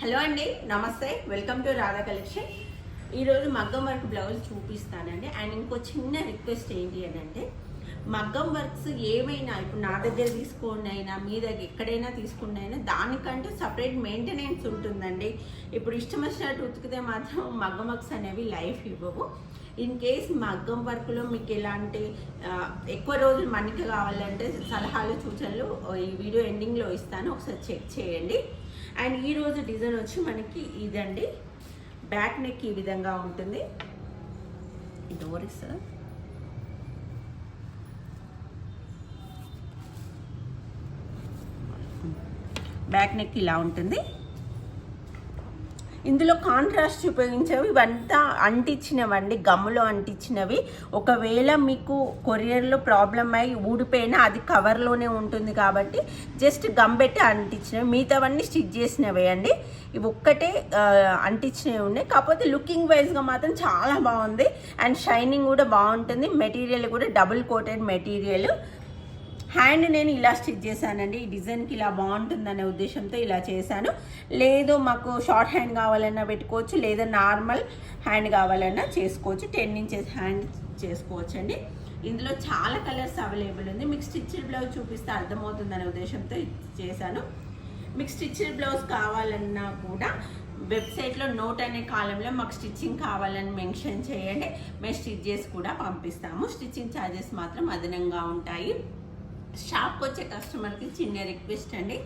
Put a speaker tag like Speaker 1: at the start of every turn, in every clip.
Speaker 1: Hello అండి నమస్తే. Welcome to Radha collection ఈరోజు మగ్గం వర్క్ బ్లౌజ్ చూపిస్తానండి. అండ్ ఇంకో చిన్న రిక్వెస్ట్ ఏంటి అని అంటే మగ్గం వర్క్స్ ఏమైనా ఇప్పుడు నా దగ్గర తీసుకోండి అయినా మీ దగ్గర ఎక్కడైనా తీసుకున్న అయినా దానికంటూ సపరేట్ మెయింటెనెన్స్ ఉంటుందండి. ఇప్పుడు ఇష్టం వచ్చినట్టు ఉతికితే మాత్రం మగ్గం వర్క్స్ అనేవి లైఫ్ ఇవ్వవు. ఇన్ కేస్ మగ్గం వర్క్లో మీకు ఎలాంటి ఎక్కువ రోజులు మన్నిక కావాలంటే సలహాలు సూచనలు ఈ వీడియో ఎండింగ్లో ఇస్తాను. ఒకసారి చెక్ చేయండి. అండ్ ఈ రోజు డిజైన్ వచ్చి మనకి ఇదండి. బ్యాక్ నెక్ ఈ విధంగా ఉంటుంది. Door sir? బ్యాక్ నెక్ ఇలా ఉంటుంది. ఇందులో కాంట్రాస్ట్ ఉపయోగించేవి ఇవంతా అంటించినవండి గమ్ములో అంటించినవి. ఒకవేళ మీకు కొరియర్లో ప్రాబ్లం అయి ఊడిపోయినా అది కవర్లోనే ఉంటుంది కాబట్టి జస్ట్ గమ్ పెట్టి అంటించినవి. మిగతావన్నీ స్టిచ్ చేసినవే అండి. ఇవి ఒక్కటే అంటించినవి ఉన్నాయి. కాకపోతే లుకింగ్ వైజ్గా మాత్రం చాలా బాగుంది. అండ్ షైనింగ్ కూడా బాగుంటుంది. మెటీరియల్ కూడా డబుల్ కోటెడ్ మెటీరియల్ హ్యాండ్ నేను ఇలా స్టిచ్ చేశానండి. ఈ డిజైన్కి ఇలా బాగుంటుందనే ఉద్దేశంతో ఇలా చేశాను. లేదు మాకు షార్ట్ హ్యాండ్ కావాలన్నా పెట్టుకోవచ్చు లేదా నార్మల్ హ్యాండ్ కావాలన్నా చేసుకోవచ్చు. టెన్ ఇంచెస్ హ్యాండ్ చేసుకోవచ్చు అండి ఇందులో చాలా కలర్స్ అవైలబుల్ ఉంది. మీకు స్టిచ్డ్ బ్లౌజ్ చూపిస్తే అర్థమవుతుందనే ఉద్దేశంతో చేశాను. మీకు స్టిచ్డ్ బ్లౌజ్ కావాలన్నా కూడా వెబ్సైట్లో నోట్ అనే కాలంలో మాకు స్టిచ్చింగ్ కావాలని మెన్షన్ చేయండి. మేము స్టిచ్ చేసి కూడా పంపిస్తాము. స్టిచ్చింగ్ ఛార్జెస్ మాత్రం అదనంగా ఉంటాయి. షాప్కి వచ్చే కస్టమర్కి చిన్న రిక్వెస్ట్ అండి.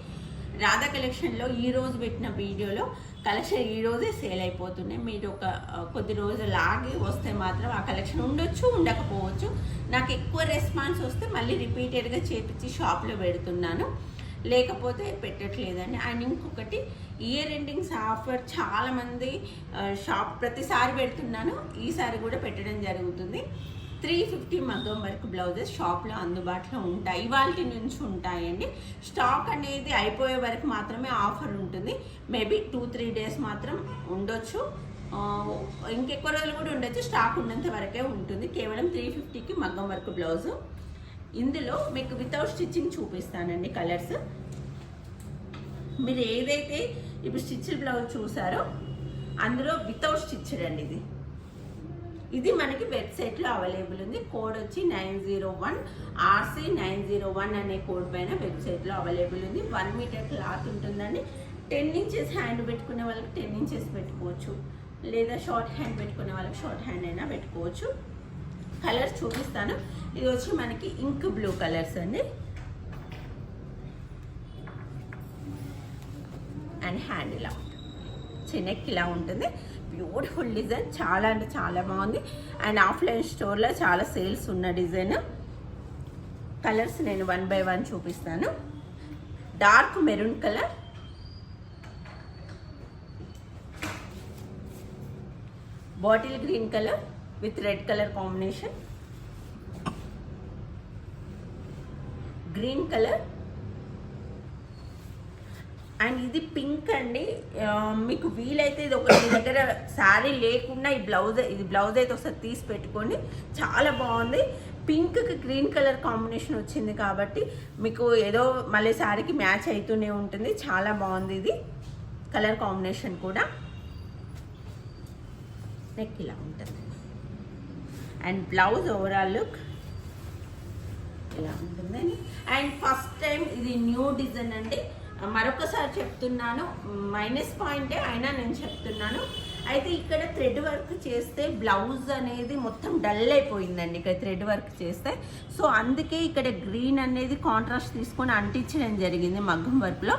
Speaker 1: రాధా కలెక్షన్లో ఈరోజు పెట్టిన వీడియోలో కలెక్షన్ ఈ రోజే సేల్ అయిపోతున్నాయి. మీరు ఒక కొద్ది రోజులు ఆగి వస్తే మాత్రం ఆ కలెక్షన్ ఉండొచ్చు ఉండకపోవచ్చు. నాకు ఎక్కువ రెస్పాన్స్ వస్తే మళ్ళీ రిపీటెడ్గా చేపించి షాప్లో పెడుతున్నాను. లేకపోతే పెట్టట్లేదండి. అండ్ ఇంకొకటి ఇయర్ ఎండింగ్స్ ఆఫర్ చాలామంది షాప్ ప్రతిసారి పెడుతున్నాను. ఈసారి కూడా పెట్టడం జరుగుతుంది. త్రీ ఫిఫ్టీ మగ్గం వర్క్ బ్లౌజెస్ షాప్లో అందుబాటులో ఉంటాయి. ఇవాళ నుంచి ఉంటాయండి. స్టాక్ అనేది అయిపోయే వరకు మాత్రమే ఆఫర్ ఉంటుంది. మేబీ టూ త్రీ డేస్ మాత్రం ఉండొచ్చు. ఇంకెక్కువ రోజులు కూడా ఉండొచ్చు. స్టాక్ ఉన్నంత వరకే ఉంటుంది. కేవలం త్రీ ఫిఫ్టీకి మగ్గం వర్క్ బ్లౌజు. ఇందులో మీకు వితౌట్ స్టిచ్చింగ్ చూపిస్తానండి కలర్స్. మీరు ఏదైతే ఇప్పుడు స్టిచ్డ్ బ్లౌజ్ చూసారో అందులో వితౌట్ స్టిచ్డ్ అండి ఇది. ఇది మనకి వెబ్సైట్లో అవైలబుల్ ఉంది. కోడ్ వచ్చి nine zero one RC nine zero one అనే కోడ్ పైన వెబ్సైట్లో అవైలబుల్ ఉంది. వన్ మీటర్ క్లాత్ ఉంటుందండి. టెన్ ఇంచెస్ హ్యాండ్ పెట్టుకునే వాళ్ళకి టెన్ ఇంచెస్ పెట్టుకోవచ్చు. లేదా షార్ట్ హ్యాండ్ పెట్టుకునే వాళ్ళకి షార్ట్ హ్యాండ్ అయినా పెట్టుకోవచ్చు. కలర్స్ చూపిస్తాను. ఇది వచ్చి మనకి ఇంక్ బ్లూ కలర్స్ అండి. అండ్ హ్యాండ్ ఇలా ఉంటుంది చిన్నకి ఇలా ఉంటుంది. బ్యూటిఫుల్ డిజైన్ చాలా అంటే చాలా బాగుంది. అండ్ ఆఫ్లైన్ స్టోర్లో చాలా సేల్స్ ఉన్న డిజైన్ కలర్స్ నేను వన్ బై వన్ చూపిస్తాను. Dark maroon colour bottle green colour with red colour combination green colour and ఇది పింక్ అండి. మీకు వీలైతే ఇది ఒక మీ దగ్గర శారీ లేకుండా ఈ బ్లౌజ్ ఇది బ్లౌజ్ అయితే ఒకసారి తీసి పెట్టుకోండి. చాలా బాగుంది. పింక్కి గ్రీన్ కలర్ కాంబినేషన్ వచ్చింది కాబట్టి మీకు ఏదో మళ్ళీ శారీకి మ్యాచ్ అవుతూనే ఉంటుంది. చాలా బాగుంది ఇది. కలర్ కాంబినేషన్ కూడా. నెక్ ఇలా ఉంటుంది. అండ్ బ్లౌజ్ ఓవరాల్ లుక్ ఇలా ఉంటుందని అండ్ ఫస్ట్ టైం ఇది న్యూ డిజైన్ అండి. మరొకసారి చెప్తున్నాను మైనస్ పాయింటే అయినా నేను చెప్తున్నాను. అయితే ఇక్కడ థ్రెడ్ వర్క్ చేస్తే బ్లౌజ్ అనేది మొత్తం డల్ అయిపోయిందండి ఇక్కడ థ్రెడ్ వర్క్ చేస్తే. సో అందుకే ఇక్కడ గ్రీన్ అనేది కాంట్రాస్ట్ తీసుకొని అంటించడం జరిగింది మగ్గం వర్క్లో.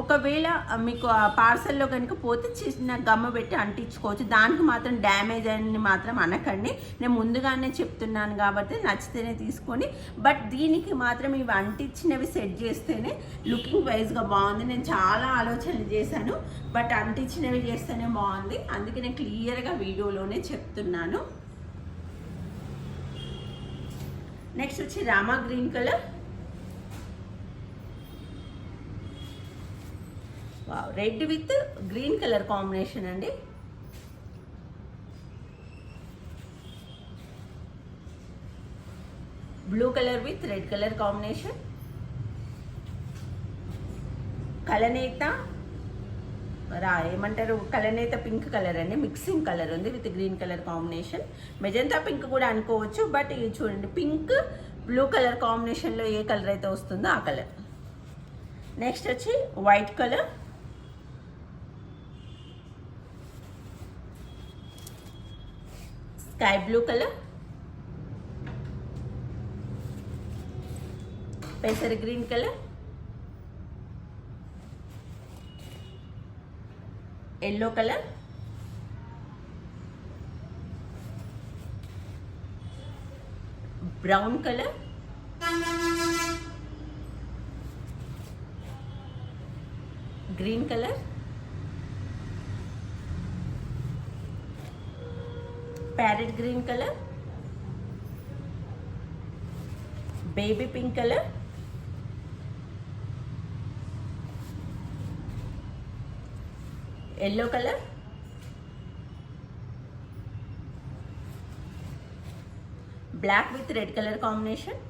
Speaker 1: ఒకవేళ మీకు ఆ పార్సల్లో కనుక పోతే చిన్న గమ్మ పెట్టి అంటించుకోవచ్చు. దానికి మాత్రం డ్యామేజ్ అని మాత్రం అనకండి. నేను ముందుగానే చెప్తున్నాను కాబట్టి నచ్చితేనే తీసుకొని బట్ దీనికి మాత్రం ఇవి అంటించినవి సెట్ చేస్తేనే లుకింగ్ వైజ్గా బాగుంది. నేను చాలా ఆలోచనలు చేశాను బట్ అంటించినవి చేస్తేనే బాగుంది. అందుకే నేను క్లియర్గా వీడియోలోనే చెప్తున్నాను. నెక్స్ట్ వచ్చి Rama green colour. Red with green colour combination అండి. Blue colour with red colour combination. కలనేత రా ఏమంటారు? కలనేత పింక్ కలర్ అండి. మిక్సింగ్ కలర్ ఉంది with green colour combination. Magenta pink కూడా అనుకోవచ్చు బట్ ఇది చూడండి పింక్ బ్లూ కలర్ కాంబినేషన్లో ఏ కలర్ అయితే వస్తుందో ఆ కలర్. నెక్స్ట్ వచ్చి white colour. Sky blue colour పెసర్ green colour yellow colour brown colour green colour parrot green colour baby pink colour yellow colour black with red colour combination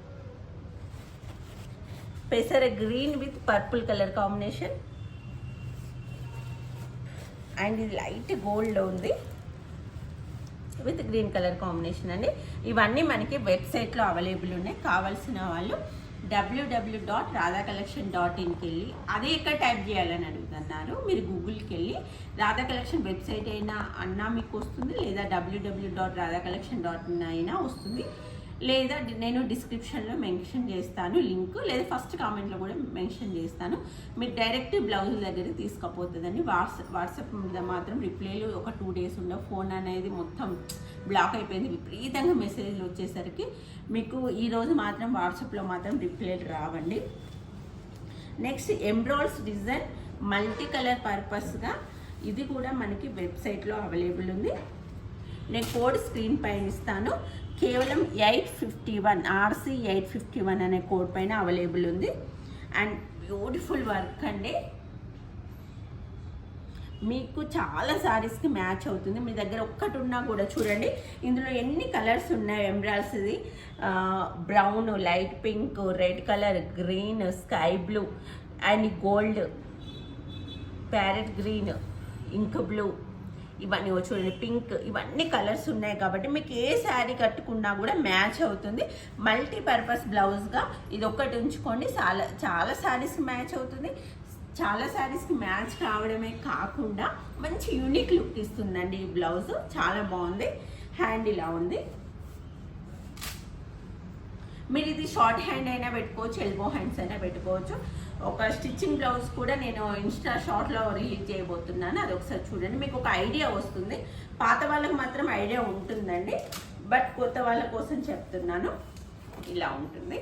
Speaker 1: పెసర green with purple colour combination. And ఇది light gold ఉంది. With green colour combination అండి. ఇవన్నీ మనకి వెబ్సైట్లో available ఉన్నాయి. కావాల్సిన వాళ్ళు W W dot Radha collection dot ఇన్కి వెళ్ళి అదే ఎక్కడ టైప్ చేయాలని అడుగుతున్నారు. మీరు గూగుల్కి వెళ్ళి రాధా కలెక్షన్ వెబ్సైట్ అయినా అన్నా మీకు వస్తుంది లేదా W W dot Radha collection dot in అయినా వస్తుంది. లేదా నేను డిస్క్రిప్షన్లో మెన్షన్ చేస్తాను లింక్ లేదా ఫస్ట్ కామెంట్లో కూడా మెన్షన్ చేస్తాను. మీరు డైరెక్ట్ బ్లౌజ్ దగ్గరికి తీసుకుపోతుందండి. వాట్సాప్ వాట్సాప్ మీద మాత్రం రిప్లైలు ఒక టూ డేస్ ఉండవు. ఫోన్ అనేది మొత్తం బ్లాక్ అయిపోయింది. విపరీతంగా మెసేజ్లు వచ్చేసరికి మీకు ఈరోజు మాత్రం వాట్సాప్లో మాత్రం రిప్లైలు రావండి. Next embroidered design multi colour పర్పస్గా ఇది కూడా మనకి వెబ్సైట్లో అవైలబుల్ ఉంది. నేను కోడ్ స్క్రీన్ పైన ఇస్తాను. కేవలం eight fifty one RC eight fifty one అనే కోడ్ పైన అవైలబుల్ ఉంది. అండ్ బ్యూటిఫుల్ వర్క్ అండి. మీకు చాలా సారీస్కి మ్యాచ్ అవుతుంది. మీ దగ్గర ఒక్కటి ఉన్నా కూడా చూడండి. ఇందులో ఎన్ని కలర్స్ ఉన్నాయి ఎంబ్రాయిడ్స్ది brown light pink red colour green sky blue and gold parrot green ink blue ఇవన్నీ చూడండి పింక్ ఇవన్నీ కలర్స్ ఉన్నాయి కాబట్టి మీకు ఏ శారీ కట్టుకున్నా కూడా మ్యాచ్ అవుతుంది. మల్టీపర్పస్ బ్లౌజ్గా ఇది ఒక్కటి ఉంచుకోండి చాలా చాలా శారీస్కి మ్యాచ్ అవుతుంది. చాలా శారీస్కి మ్యాచ్ కావడమే కాకుండా మంచి యూనిక్ లుక్ ఇస్తుందండి ఈ బ్లౌజ్. చాలా బాగుంది హ్యాండ్ ఇలా ఉంది. మీరు ఇది షార్ట్ హ్యాండ్ అయినా పెట్టుకోవచ్చు ఎల్బో హ్యాండ్స్ అయినా పెట్టుకోవచ్చు. ఒక స్టిచ్చింగ్ బ్లౌజ్ కూడా నేను ఇన్స్టా షార్ట్లో రిలీజ్ చేయబోతున్నాను. అది ఒకసారి చూడండి. మీకు ఒక ఐడియా వస్తుంది. పాత వాళ్ళకి మాత్రం ఐడియా ఉంటుందండి. బట్ కొత్త వాళ్ళ కోసం చెప్తున్నాను. ఇలా ఉంటుంది.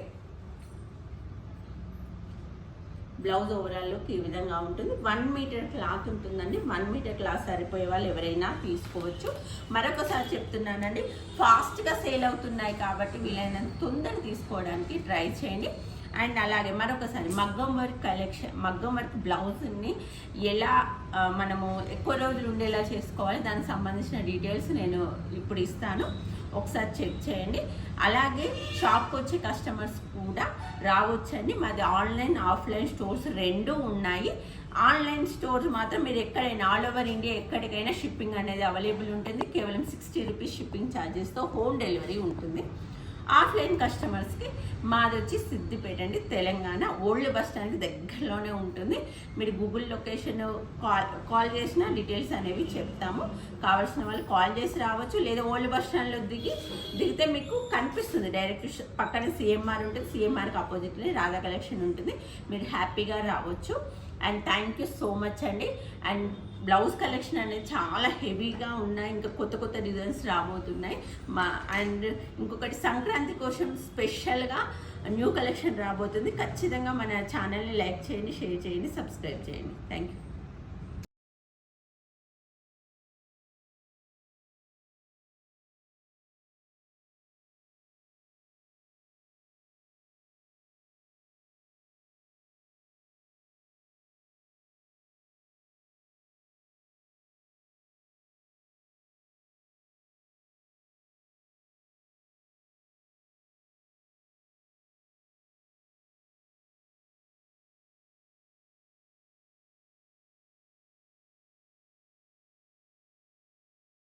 Speaker 1: బ్లౌజ్ ఓవరాల్ లుక్ ఈ విధంగా ఉంటుంది. వన్ మీటర్ క్లాత్ ఉంటుందండి. వన్ మీటర్ క్లాత్ సరిపోయే వాళ్ళు ఎవరైనా తీసుకోవచ్చు. మరొకసారి చెప్తున్నానండి. ఫాస్ట్గా సేల్ అవుతున్నాయి కాబట్టి వీలైనంత తొందర తీసుకోవడానికి ట్రై చేయండి. అండ్ అలాగే మరొకసారి మగ్గం వర్క్ కలెక్షన్ మగ్గం వర్క్ బ్లౌజ్ని ఎలా మనము ఎక్కువ రోజులు ఉండేలా చేసుకోవాలి దానికి సంబంధించిన డీటెయిల్స్ నేను ఇప్పుడు ఇస్తాను. ఒకసారి చెక్ చేయండి. అలాగే షాప్కి వచ్చే కస్టమర్స్ కూడా రావచ్చండి. మాది ఆన్లైన్ ఆఫ్లైన్ స్టోర్స్ రెండు ఉన్నాయి. ఆన్లైన్ స్టోర్స్ మాత్రం మీరు ఎక్కడైనా ఆల్ ఓవర్ ఇండియా ఎక్కడికైనా షిప్పింగ్ అనేది అవైలబుల్ ఉంటుంది. కేవలం సిక్స్టీ రూపీస్ షిప్పింగ్ ఛార్జెస్తో హోమ్ డెలివరీ ఉంటుంది. ఆఫ్లైన్ కస్టమర్స్కి మాది వచ్చి సిద్దిపేట అండి తెలంగాణ. ఓల్డ్ బస్ స్టాండ్కి దగ్గరలోనే ఉంటుంది. మీరు గూగుల్ లొకేషన్ కాల్ కాల్ చేసిన డీటెయిల్స్ అనేవి చెప్తాము. కావాల్సిన వాళ్ళు కాల్ చేసి రావచ్చు లేదా ఓల్డ్ బస్ స్టాండ్లో దిగి దిగితే మీకు కనిపిస్తుంది. డైరెక్ట్ పక్కన సిఎంఆర్ ఉంటుంది. సిఎంఆర్కి ఆపోజిట్లోనే రాధా కలెక్షన్ ఉంటుంది. మీరు హ్యాపీగా రావచ్చు. And thank you so much అండి. అండ్ బ్లౌజ్ కలెక్షన్ అనేది చాలా హెవీగా ఉన్నాయి. ఇంకా కొత్త కొత్త డిజైన్స్ రాబోతున్నాయి. మా అండ్ ఇంకొకటి సంక్రాంతి కోసం స్పెషల్గా న్యూ కలెక్షన్ రాబోతుంది. ఖచ్చితంగా మన ఛానల్ని లైక్ చేయండి షేర్ చేయండి సబ్స్క్రైబ్ చేయండి. Thank you